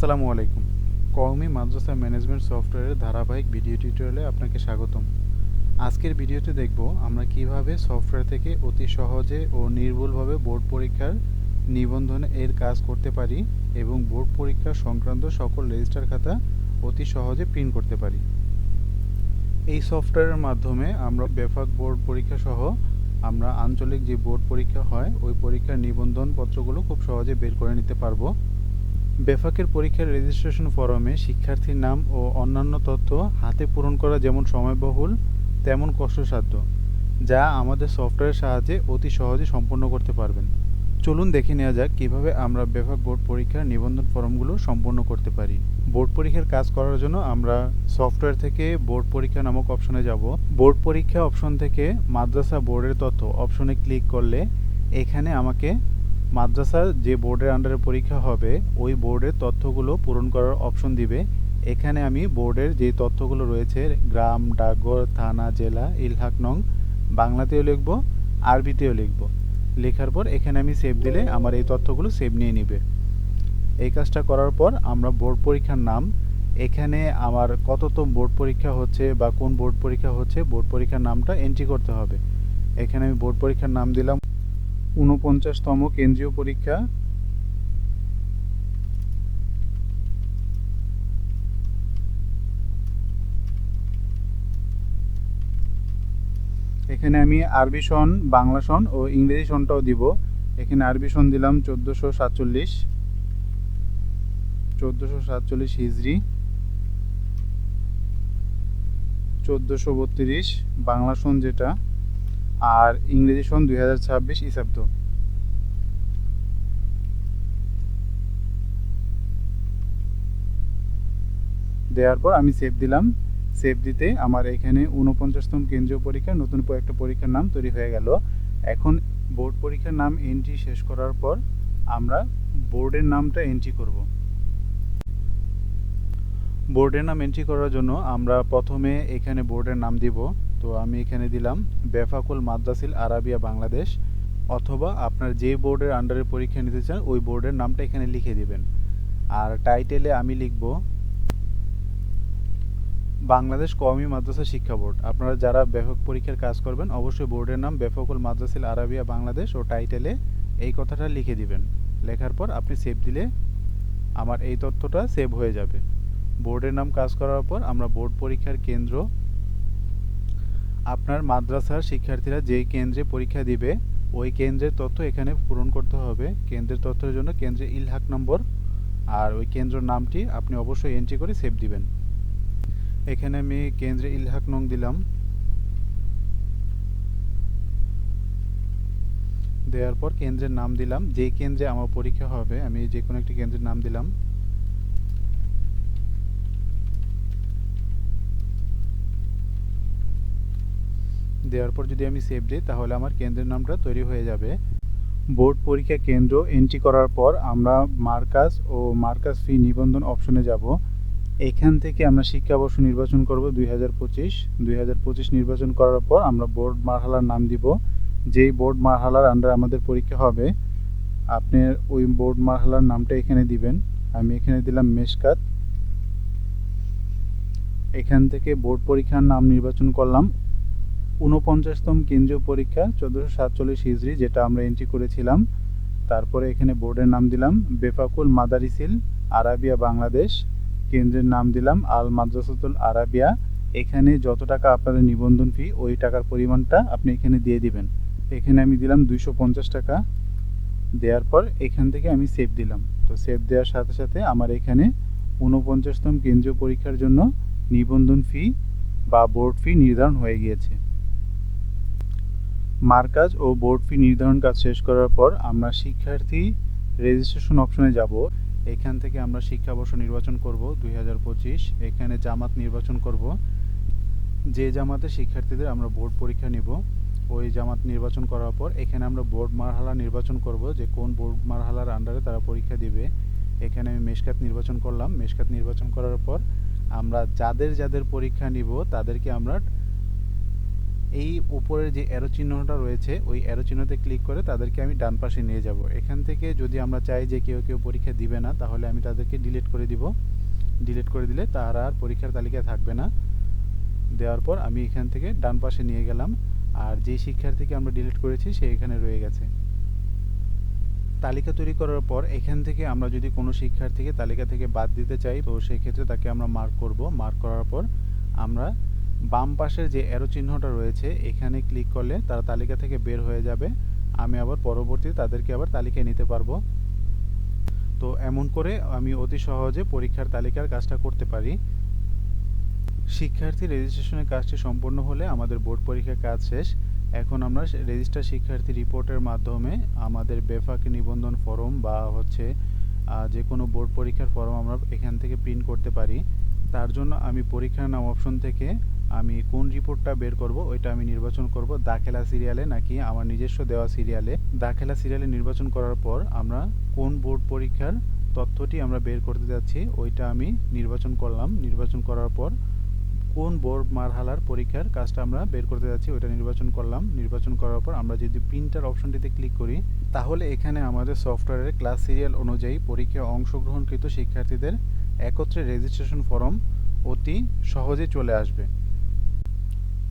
আসসালামু আলাইকুম। কওমি মাদ্রাসা ম্যানেজমেন্ট সফটওয়্যারের ধারাবাহিক ভিডিও টিউটোরিয়ালে আপনাকে স্বাগতম। আজকের ভিডিওতে দেখব আমরা কীভাবে সফটওয়্যার থেকে অতি সহজে ও নির্ভুলভাবে বোর্ড পরীক্ষার নিবন্ধন এর কাজ করতে পারি এবং বোর্ড পরীক্ষা সংক্রান্ত সকল রেজিস্টার খাতা অতি সহজে প্রিন্ট করতে পারি। এই সফটওয়্যারের মাধ্যমে আমরা বেফাক বোর্ড পরীক্ষা সহ আমরা আঞ্চলিক যে বোর্ড পরীক্ষা হয়, ওই পরীক্ষার নিবন্ধন পত্রগুলো খুব সহজে বের করে নিতে পারব। বেফাকের পরীক্ষার রেজিস্ট্রেশন ফরমে শিক্ষার্থীর নাম ও অন্যান্য তথ্য হাতে পূরণ করা যেমন সময়বহুল, তেমন কষ্টসাধ্য, যা আমাদের সফটওয়্যারের সাহায্যে অতি সহজে সম্পন্ন করতে পারবেন। চলুন দেখে নেওয়া যাক কীভাবে আমরা বেফাক বোর্ড পরীক্ষার নিবন্ধন ফর্মগুলো সম্পন্ন করতে পারি। বোর্ড পরীক্ষার কাজ করার জন্য আমরা সফটওয়্যার থেকে বোর্ড পরীক্ষা নামক অপশনে যাব। বোর্ড পরীক্ষা অপশন থেকে মাদ্রাসা বোর্ডের তথ্য অপশনে ক্লিক করলে এখানে আমাকে মাদ্রাসার যে বোর্ডের আন্ডারে পরীক্ষা হবে, ওই বোর্ডের তথ্যগুলো পূরণ করার অপশন দিবে। এখানে আমি বোর্ডের যে তথ্যগুলো রয়েছে, গ্রাম, ডাকঘর, থানা, জেলা, ইলহাক নং, বাংলাতেও লিখব, আরবিতেও লিখব। লেখার পর এখানে আমি সেভ দিলে আমার এই তথ্যগুলো সেভ নিয়ে নিবে। এই কাজটা করার পর আমরা বোর্ড পরীক্ষার নাম, এখানে আমার কততম বোর্ড পরীক্ষা হচ্ছে বা কোন বোর্ড পরীক্ষা হচ্ছে, বোর্ড পরীক্ষার নামটা এন্ট্রি করতে হবে। এখানে আমি বোর্ড পরীক্ষার নাম দিলাম। ঊনপঞ্চাশতম কেন্দ্রীয় পরীক্ষা। এখানে আমি আরবি সন, বাংলা সন ও ইংরেজি সনটাও দিব। এখানে আরবি সন দিলাম চোদ্দোশো সাতচল্লিশ। চোদ্দোশো সাতচল্লিশ হিজড়ি চোদ্দোশো বত্রিশ, বাংলা সন যেটা। আর ইংরেজি সন দুই হাজার ছাব্বিশ ইসাব্দ দেওয়ার পর আমি সেভ দিলাম। সেভ দিতে আমার এখানে উনপঞ্চাশতম কেন্দ্রীয় পরীক্ষা নতুন একটা পরীক্ষার নাম তৈরি হয়ে গেল। এখন বোর্ড পরীক্ষার নাম এন্ট্রি শেষ করার পর আমরা বোর্ডের নামটা এন্ট্রি করব। বোর্ডের নাম এন্ট্রি করার জন্য আমরা প্রথমে এখানে বোর্ডের নাম দিব। তো আমি এখানে দিলাম বেফাকুল মাদ্রাসিল আরাবিয়া বাংলাদেশ অথবা আপনার যে বোর্ডের আন্ডারে পরীক্ষা নিতে চান, ওই বোর্ডের নামটা এখানে লিখে দিবেন। আর টাইটেলে আমি লিখব বাংলাদেশ কওমি মাদ্রাসা শিক্ষা বোর্ড। আপনারা যারা ব্যাপক পরীক্ষার কাজ করবেন, অবশ্যই বোর্ডের নাম বেফাকুল মাদ্রাসিল আরাবিয়া বাংলাদেশ ও টাইটেলে এই কথাটা লিখে দিবেন। লেখার পর আপনি সেভ দিলে আমার এই তথ্যটা সেভ হয়ে যাবে। বোর্ডের নাম কাজ করার পর আমরা বোর্ড পরীক্ষার কেন্দ্র আপনার মাদ্রাসার শিক্ষার্থীরা যেই কেন্দ্রে পরীক্ষা দিবে, ওই কেন্দ্রের তথ্য এখানে পূরণ করতে হবে। কেন্দ্রের তথ্যের জন্য কেন্দ্রে ইলহাক নম্বর আর ওই কেন্দ্রের নামটি আপনি অবশ্যই এন্ট্রি করে সেভ দিবেন। এখানে আমি কেন্দ্রে ইলহাক নং দিলাম। দেওয়ার পর কেন্দ্রের নাম দিলাম। যে কেন্দ্রে আমার পরীক্ষা হবে, আমি যে কোনো একটি কেন্দ্রের নাম দিলাম। দেওয়ার পর যদি আমি সেভ দিই, তাহলে আমার কেন্দ্রের নামটা তৈরি হয়ে যাবে। বোর্ড পরীক্ষা কেন্দ্র এন্ট্রি করার পর আমরা মার্কাস ও মার্কাস ফি নিবন্ধন অপশনে যাব। এখান থেকে আমরা শিক্ষাবর্ষ নির্বাচন করব দুই হাজার পঁচিশ। দুই হাজার পঁচিশ নির্বাচন করার পর আমরা বোর্ড মারহালার নাম দিব। যেই বোর্ড মারহালার আন্ডার আমাদের পরীক্ষা হবে, আপনি ওই বোর্ড মারহালার নামটা এখানে দিবেন। আমি এখানে দিলাম মেশকাত। এখান থেকে বোর্ড পরীক্ষার নাম নির্বাচন করলাম। ঊনপঞ্চাশতম কেন্দ্রীয় পরীক্ষা চোদ্দোশো সাতচল্লিশ হিজড়ি, যেটা আমরা এন্ট্রি করেছিলাম। তারপরে এখানে বোর্ডের নাম দিলাম, বেফাকুল মাদারিসিল, আরাবিয়া বাংলাদেশ। কেন্দ্রের নাম দিলাম, আল মাদ্রাসাতুল আরাবিয়া। এখানে যত টাকা আপনাদের নিবন্ধন ফি ওই টাকার পরিমাণটা আপনি এখানে দিয়ে দিবেন। এখানে আমি দিলাম দুইশো পঞ্চাশ টাকা। দেওয়ার পর এখান থেকে আমি সেভ দিলাম। তো সেভ দেওয়ার সাথে সাথে আমার এখানে ঊনপঞ্চাশতম কেন্দ্রীয় পরীক্ষার জন্য নিবন্ধন ফি বা বোর্ড ফি নির্ধারণ হয়ে গিয়েছে। মার্কাজ ও বোর্ড ফি নির্ধারণ কাজ শেষ করার পর আমরা শিক্ষার্থী রেজিস্ট্রেশন অপশনে যাব। এখান থেকে আমরা শিক্ষাবর্ষ নির্বাচন করব দুই হাজার পঁচিশ। এখানে জামাত নির্বাচন করব। যে জামাতে শিক্ষার্থীদের আমরা বোর্ড পরীক্ষা নিব, ওই জামাত নির্বাচন করার পর এখানে আমরা বোর্ড মারহালা নির্বাচন করব যে কোন বোর্ড মারহালার আন্ডারে তারা পরীক্ষা দিবে। এখানে আমি মেশকাত নির্বাচন করলাম। মেশকাত নির্বাচন করার পর আমরা যাদের যাদের পরীক্ষা নিব তাদেরকে আমরা এই উপরের যে অ্যারো চিহ্নটা রয়েছে, ওই অ্যারো চিহ্নতে ক্লিক করে তাদেরকে আমি ডান পাশে নিয়ে যাব। এখান থেকে যদি আমরা চাই যে কেউ কেউ পরীক্ষা দিবে না, তাহলে আমি তাদেরকে ডিলিট করে দিব। ডিলিট করে দিলে তারা আর পরীক্ষার তালিকায় থাকবে না। দেওয়ার পর আমি এখান থেকে ডান পাশে নিয়ে গেলাম, আর যেই শিক্ষার্থীকে আমরা ডিলিট করেছি, সে এখানে রয়ে গেছে। তালিকা তৈরি করার পর এখান থেকে আমরা যদি কোনো শিক্ষার্থীকে তালিকা থেকে বাদ দিতে চাই, তো সেই ক্ষেত্রে তাকে আমরা মার্ক করব। মার্ক করার পর আমরা বাম পাশের যে অ্যারো চিহ্নটা রয়েছে, এখানে ক্লিক করলে তারা তালিকা থেকে বের হয়ে যাবে। আমি আবার পরবর্তীতে তাদেরকে আবার তালিকায় নিতে পারব। তো এমন করে আমি অতি সহজে পরীক্ষার তালিকার কাজটা করতে পারি। শিক্ষার্থী রেজিস্ট্রেশনের কাজটি সম্পূর্ণ হলে আমাদের বোর্ড পরীক্ষার কাজ শেষ। এখন আমরা রেজিস্টার শিক্ষার্থী রিপোর্টের মাধ্যমে আমাদের বেফাক নিবন্ধন ফর্ম বা হচ্ছে যে কোনো বোর্ড পরীক্ষার ফর্ম আমরা এখান থেকে প্রিন্ট করতে পারি। তার জন্য আমি পরীক্ষার নাম অপশন থেকে আমি কোন রিপোর্টটা বের করব, ওইটা আমি নির্বাচন করব। দাখেলা সিরিয়ালে নাকি আমার নিজস্ব দেওয়া সিরিয়ালে। দাখেলা সিরিয়ালে নির্বাচন করার পর আমরা কোন বোর্ড পরীক্ষার তথ্যটি আমরা বের করতে যাচ্ছি, ওইটা আমি নির্বাচন করলাম। নির্বাচন করার পর কোন বোর্ড মারহালার পরীক্ষার কাজটা আমরা বের করতে যাচ্ছি, ওইটা নির্বাচন করলাম। নির্বাচন করার পর আমরা যদি প্রিন্টার অপশনটিতে ক্লিক করি, তাহলে এখানে আমাদের সফটওয়্যারের ক্লাস সিরিয়াল অনুযায়ী পরীক্ষায় অংশগ্রহণকৃত শিক্ষার্থীদের একত্রে রেজিস্ট্রেশন ফর্ম অতি সহজে চলে আসবে।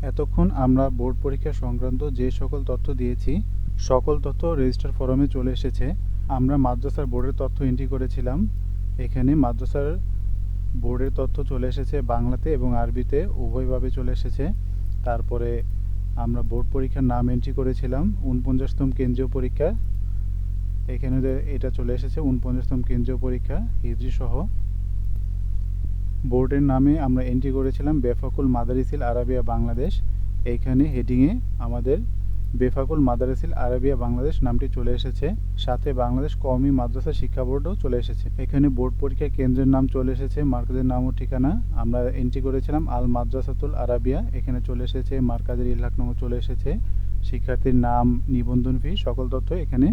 এতক্ষণ আমরা বোর্ড পরীক্ষা সংক্রান্ত যে সকল তথ্য দিয়েছি, সকল তথ্য রেজিস্টার ফর্মে চলে এসেছে। আমরা মাদ্রাসার বোর্ডের তথ্য এন্ট্রি করেছিলাম। এখানে মাদ্রাসার বোর্ডের তথ্য চলে এসেছে বাংলাতে এবং আরবিতে, উভয়ভাবে চলে এসেছে। তারপরে আমরা বোর্ড পরীক্ষার নাম এন্ট্রি করেছিলাম, উনপঞ্চাশতম কেন্দ্রীয় পরীক্ষা। এখানে এটা চলে এসেছে, উনপঞ্চাশতম কেন্দ্রীয় পরীক্ষা, হিজরি সহ। বোর্ডের নামে আমরা এন্ট্রি করেছিলাম বেফাকুল মাদারিসিল আরাবিয়া বাংলাদেশ। এইখানে হেডিংয়ে আমাদের বেফাকুল মাদারিসিল আরাবিয়া বাংলাদেশ নামটি চলে এসেছে। সাথে বাংলাদেশ কওমি মাদ্রাসা শিক্ষা বোর্ডও চলে এসেছে। এখানে বোর্ড পরীক্ষা কেন্দ্রের নাম চলে এসেছে, মার্কাজের নাম ও ঠিকানা। আমরা এন্ট্রি করেছিলাম আল মাদ্রাসাতুল আরাবিয়া, এখানে চলে এসেছে মার্কাজের ইলাক নম্বর চলে এসেছে। শিক্ষার্থীর নাম, নিবন্ধন ফি সকল তথ্য এখানে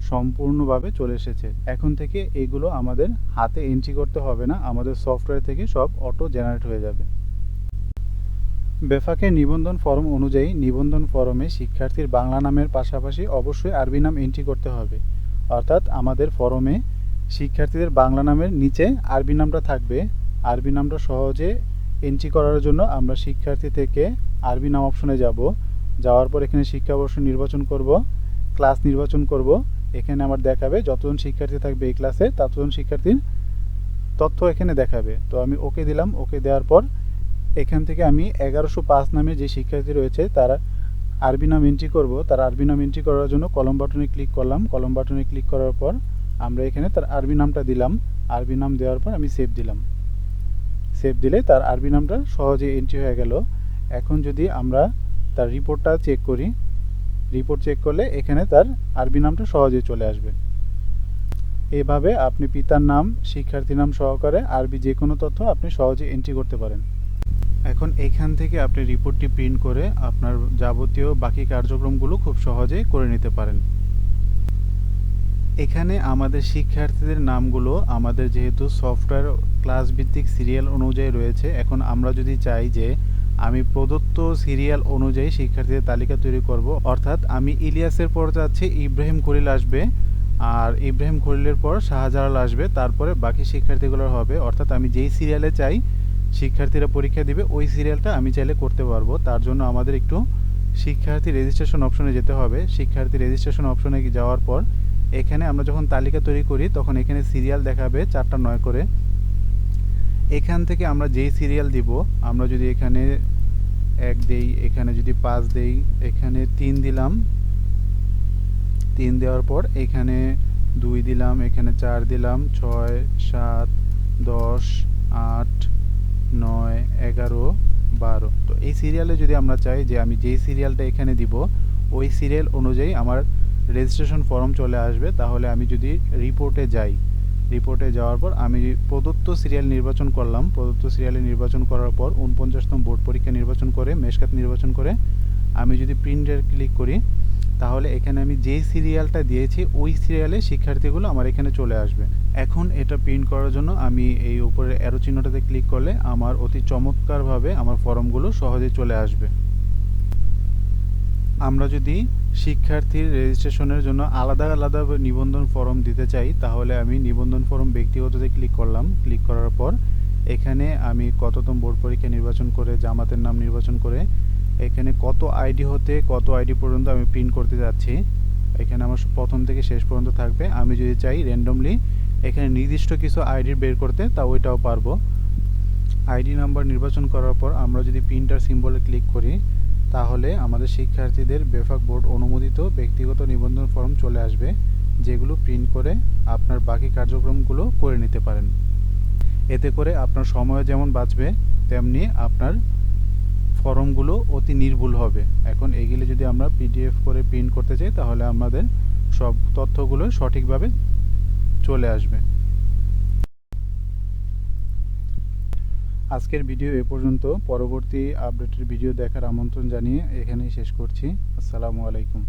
সম্পূর্ণভাবে চলে এসেছে। এখন থেকে এগুলো আমাদের হাতে এন্ট্রি করতে হবে না, আমাদের সফটওয়্যার থেকে সব অটো জেনারেট হয়ে যাবে। বেফাকের নিবন্ধন ফর্ম অনুযায়ী নিবন্ধন ফর্মে শিক্ষার্থীর বাংলা নামের পাশাপাশি অবশ্যই আরবি নাম এন্ট্রি করতে হবে। অর্থাৎ আমাদের ফর্মে শিক্ষার্থীদের বাংলা নামের নিচে আরবি নামটা থাকবে। আরবি নামটা সহজে এন্ট্রি করার জন্য আমরা শিক্ষার্থী থেকে আরবি নাম অপশনে যাব। যাওয়ার পর এখানে শিক্ষাবর্ষ নির্বাচন করব ক্লাস নির্বাচন করব। এখানে আমার দেখাবে, যতজন শিক্ষার্থী থাকবে এই ক্লাসে ততজন শিক্ষার্থীর তথ্য এখানে দেখাবে। তো আমি ওকে দিলাম, ওকে দেওয়ার পর এখান থেকে আমি এগারোশো পাঁচ নামে যে শিক্ষার্থী রয়েছে, তারা আরবি নাম এন্ট্রি করব। তার আরবি নাম এন্ট্রি করার জন্য কলম বাটনে ক্লিক করলাম। কলম বাটনে ক্লিক করার পর আমরা এখানে তার আরবি নামটা দিলাম। আরবি নাম দেওয়ার পর আমি সেভ দিলাম। সেভ দিলে তার আরবি নামটা সহজে এন্ট্রি হয়ে গেল। এখন যদি আমরা তার রিপোর্টটা চেক করি রিপোর্ট চেক করলে এখানে তার আরবি নামটা সহজে চলে আসবে। এভাবে আপনি পিতার নাম, শিক্ষার্থী নাম সহকারে আরবি যে কোনো তথ্য আপনি সহজে এন্ট্রি করতে পারেন। এখন এখান থেকে আপনি রিপোর্টটি প্রিন্ট করে আপনার যাবতীয় বাকি কার্যক্রমগুলো খুব সহজেই করে নিতে পারেন। এখানে আমাদের শিক্ষার্থীদের নামগুলো, আমাদের যেহেতু সফটওয়্যার ক্লাস ভিত্তিক সিরিয়াল অনুযায়ী রয়েছে, এখন আমরা যদি চাই যে আমি প্রদত্ত সিরিয়াল অনুযায়ী শিক্ষার্থীদের তালিকা তৈরি করব। অর্থাৎ আমি ইলিয়াসের পর যাচ্ছি, ইব্রাহিম খলিল আসবে আর ইব্রাহিম খলিলের পর শাহজালাল আসবে। তারপরে বাকি শিক্ষার্থীগুলোর হবে। অর্থাৎ আমি যেই সিরিয়ালে চাই, শিক্ষার্থীরা পরীক্ষা দিবে, ওই সিরিয়ালটা আমি চাইলে করতে পারব। তার জন্য আমাদের একটু শিক্ষার্থী রেজিস্ট্রেশন অপশনে যেতে হবে। শিক্ষার্থী রেজিস্ট্রেশন অপশনে যাওয়ার পর এখানে আমরা যখন তালিকা তৈরি করি, তখন এখানে সিরিয়াল দেখাবে চারটা নয় করে। এখান থেকে আমরা যেই সিরিয়াল দিব, আমরা যদি এখানে এক দেই, এখানে যদি পাঁচ দেই, এখানে তিন দিলাম। তিন দেওয়ার পর এখানে দুই দিলাম, এখানে চার দিলাম, ছয়, সাত, দশ, আট, নয়, এগারো, বারো। তো এই সিরিয়ালে যদি আমরা চাই যে আমি যেই সিরিয়ালটা এখানে দিব, ওই সিরিয়াল অনুযায়ী আমার রেজিস্ট্রেশন ফর্ম চলে আসবে, তাহলে আমি যদি রিপোর্টে যাই রিপোর্টে যাওয়ার পর আমি প্রদত্ত সিরিয়াল নির্বাচন করলাম। প্রদত্ত সিরিয়ালে নির্বাচন করার পর উনপঞ্চাশতম বোর্ড পরীক্ষা নির্বাচন করে, মেশকাত নির্বাচন করে, আমি যদি প্রিন্টের ক্লিক করি, তাহলে এখানে আমি যেই সিরিয়ালটা দিয়েছি, ওই সিরিয়ালে শিক্ষার্থীগুলো আমার এখানে চলে আসবে। এখন এটা প্রিন্ট করার জন্য আমি এই উপরে অ্যারো চিহ্নটাতে ক্লিক করলে আমার অতি চমৎকারভাবে আমার ফর্মগুলো সহজে চলে আসবে। আমরা যদি শিক্ষার্থীর রেজিস্ট্রেশনের জন্য আলাদা আলাদা নিবন্ধন ফর্ম দিতে চাই, তাহলে আমি নিবন্ধন ফর্ম ব্যক্তিগততে ক্লিক করলাম। ক্লিক করার পর এখানে আমি কততম বোর্ড পরীক্ষা নির্বাচন করে, জামাতের নাম নির্বাচন করে, এখানে কত আইডি হতে, কত আইডি পর্যন্ত আমি প্রিন্ট করতে যাচ্ছি। এখানে আমার প্রথম থেকে শেষ পর্যন্ত থাকবে। আমি যদি চাই র্যান্ডমলি এখানে নির্দিষ্ট কিছু আইডি বের করতে, তা ওইটাও পারব। আইডি নাম্বার নির্বাচন করার পর আমরা যদি প্রিন্টার সিম্বলে ক্লিক করি তাহলে আমাদের শিক্ষার্থীদের বেফাক বোর্ড অনুমোদিত ব্যক্তিগত নিবন্ধন ফর্ম চলে আসবে, যেগুলো প্রিন্ট করে আপনার বাকি কার্যক্রমগুলো করে নিতে পারেন। এতে করে আপনার সময় যেমন বাঁচবে, তেমনি আপনার ফর্মগুলো অতি নির্ভুল হবে। এখন এগুলি যদি আমরা পিডিএফ করে প্রিন্ট করতে চাই, তাহলে আমাদের সব তথ্যগুলো সঠিকভাবে চলে আসবে। আজকের ভিডিও এ পর্যন্ত। পরবর্তী আপডেটের ভিডিও দেখার আমন্ত্রণ জানিয়ে এখানেই শেষ করছি। আসসালামু আলাইকুম।